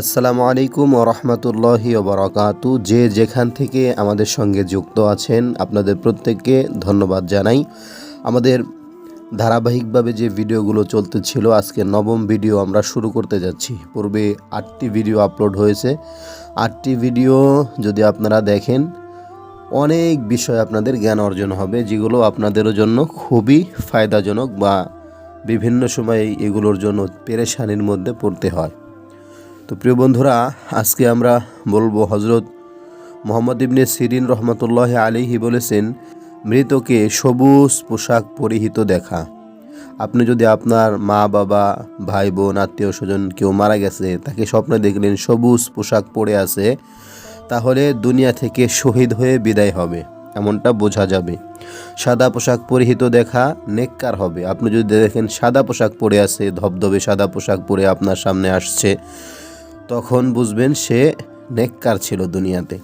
আসসালামু আলাইকুম ও রহমতুল্লাহি যে যেখান থেকে আমাদের সঙ্গে যুক্ত আছেন, আপনাদের প্রত্যেককে ধন্যবাদ জানাই। আমাদের ধারাবাহিকভাবে যে ভিডিওগুলো চলতেছিল, আজকে নবম ভিডিও আমরা শুরু করতে যাচ্ছি। পূর্বে আটটি ভিডিও আপলোড হয়েছে। আটটি ভিডিও যদি আপনারা দেখেন, অনেক বিষয় আপনাদের জ্ঞান অর্জন হবে, যেগুলো আপনাদের জন্য খুবই ফায়দাজনক বা বিভিন্ন সময় এগুলোর জন্য পেরেশানির মধ্যে পড়তে হয়। তো প্রিয় বন্ধুরা, আজকে আমরা বলব হজরত মোহাম্মদ ইবনে সিরিন রহমতুল্লাহ আলিহি বলেছেন, মৃতকে সবুজ পোশাক পরিহিত দেখা। আপনি যদি আপনার মা, বাবা, ভাই, বোন, আত্মীয় স্বজন কেউ মারা গেছে, তাকে স্বপ্নে দেখলেন সবুজ পোশাক পরে আছে, তাহলে দুনিয়া থেকে শহীদ হয়ে বিদায় হবে, এমনটা বোঝা যাবে। সাদা পোশাক পরিহিত দেখা নেককার হবে। আপনি যদি দেখেন সাদা পোশাক পরে আছে, ধবধবে সাদা পোশাক পরে আপনার সামনে আসছে তখন বুঝবেন সে নেককার ছিল দুনিয়াতে।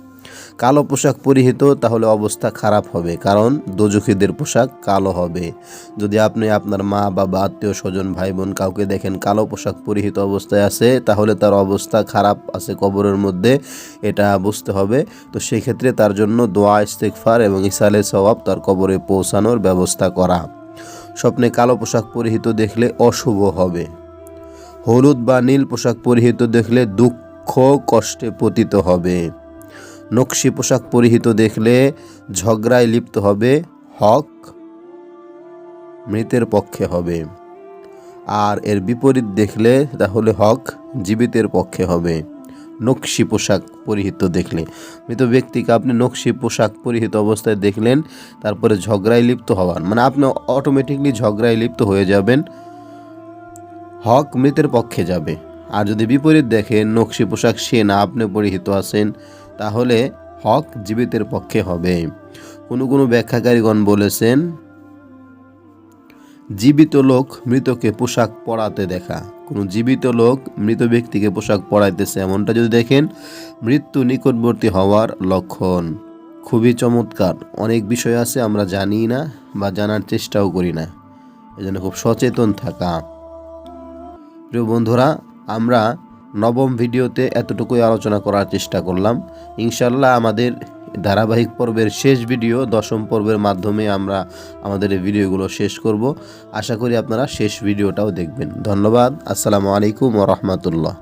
কালো পোশাক পরিহিত, তাহলে অবস্থা খারাপ হবে, কারণ দোজখীদের পোশাক কালো হবে। যদি আপনি আপনার মা, বাবা, আত্মীয়, স্বজন ভাই বোন কাউকে দেখেন কালো পোশাক পরিহিত অবস্থায় আছে, তাহলে তার অবস্থা খারাপ আছে কবরের মধ্যে, এটা বুঝতে হবে। তো সেই ক্ষেত্রে তার জন্য দোয়া ইস্তেকফার এবং ইসালে সওয়াব তার কবরে পৌঁছানোর ব্যবস্থা করা। স্বপ্নে কালো পোশাক পরিহিত দেখলে অশুভ হবে। হলুদ বা নীল পোশাক পরিহিত দেখলে দুঃখ কষ্টে পতিত হবে। নকশি পোশাক পরিহিত দেখলে ঝগড়ায় লিপ্ত হবে, হক মৃতের পক্ষে হবে। আর এর বিপরীত দেখলে তাহলে হক জীবিতের পক্ষে হবে। নকশি পোশাক পরিহিত দেখলে মৃত ব্যক্তিকে আপনি নকশি পোশাক পরিহিত অবস্থায় দেখলেন, তারপরে ঝগড়ায় লিপ্ত হওয়ার। মানে আপনি অটোমেটিকলি ঝগড়ায় লিপ্ত হয়ে যাবেন হক মৃতের পক্ষে যাবে। আর যদি বিপরীত দেখেন নকশি পোশাক সে না আপনি পরিহিত আছেন, তাহলে হক জীবিতের পক্ষে হবে। কোনো কোনো ব্যাখ্যাকারীগণ বলেছেন, জীবিত লোক মৃতকে পোশাক পরাতে দেখা। কোনো জীবিত লোক মৃত ব্যক্তিকে পোশাক পরাইতেছে এমনটা যদি দেখেন, মৃত্যু নিকটবর্তী হওয়ার লক্ষণ। খুবই চমৎকার। অনেক বিষয় আছে আমরা জানি না বা জানার চেষ্টাও করি না। এজন্য খুব সচেতন থাকা। প্রিয় বন্ধুরা, আমরা নবম ভিডিওতে এতটুকুই আলোচনা করার চেষ্টা করলাম। ইনশাল্লাহ আমাদের ধারাবাহিক পর্বের শেষ ভিডিও দশম পর্বের মাধ্যমে আমরা আমাদের এই ভিডিওগুলো শেষ করব। আশা করি আপনারা শেষ ভিডিওটাও দেখবেন। ধন্যবাদ। আসসালামু আলাইকুম রহমতুল্লাহ।